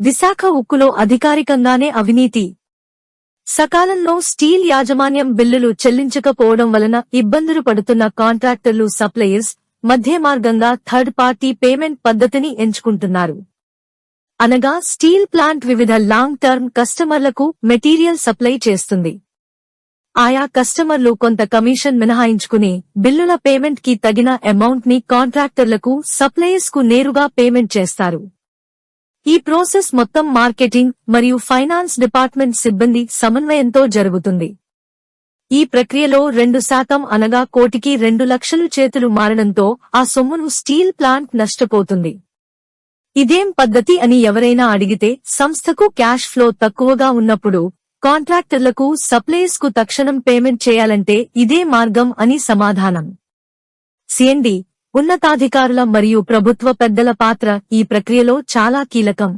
విశాఖ ఉక్కులో అధికారికంగానే అవినీతి. సకాలంలో స్టీల్ యాజమాన్యం బిల్లులు చెల్లించకపోవడం వలన ఇబ్బందులు పడుతున్న కాంట్రాక్టర్లు సప్లయర్స్ మధ్య మార్గంగా థర్డ్ పార్టీ పేమెంట్ పద్ధతిని ఎంచుకుంటున్నారు. అనగా స్టీల్ ప్లాంట్ వివిధ లాంగ్ టర్మ్ కస్టమర్లకు మెటీరియల్ సప్లై చేస్తుంది. ఆయా కస్టమర్లు కొంత కమిషన్ మినహాయించుకుని బిల్లుల పేమెంట్కి తగిన అమౌంట్ని కాంట్రాక్టర్లకు సప్లయర్స్కు నేరుగా పేమెంట్ చేస్తారు. ఈ ప్రాసెస్ మొత్తం మార్కెటింగ్ మరియు ఫైనాన్స్ డిపార్ట్మెంట్ సిబ్బంది సమన్వయంతో జరుగుతుంది. ఈ ప్రక్రియలో రెండు శాతం అనగా కోటికి రెండు లక్షలు చేతులు మారడంతో ఆ సొమ్మును స్టీల్ ప్లాంట్ నష్టపోతుంది. ఇదేం పద్ధతి అని ఎవరైనా అడిగితే సంస్థకు క్యాష్ ఫ్లో తక్కువగా ఉన్నప్పుడు కాంట్రాక్టర్లకు సప్లైస్కు తక్షణం పేమెంట్ చేయాలంటే ఇదే మార్గం అని సమాధానం. సిఎండి ఉన్నతాధికారుల మరియు ప్రభుత్వ పెద్దల పాత్ర ఈ ప్రక్రియలో చాలా కీలకం.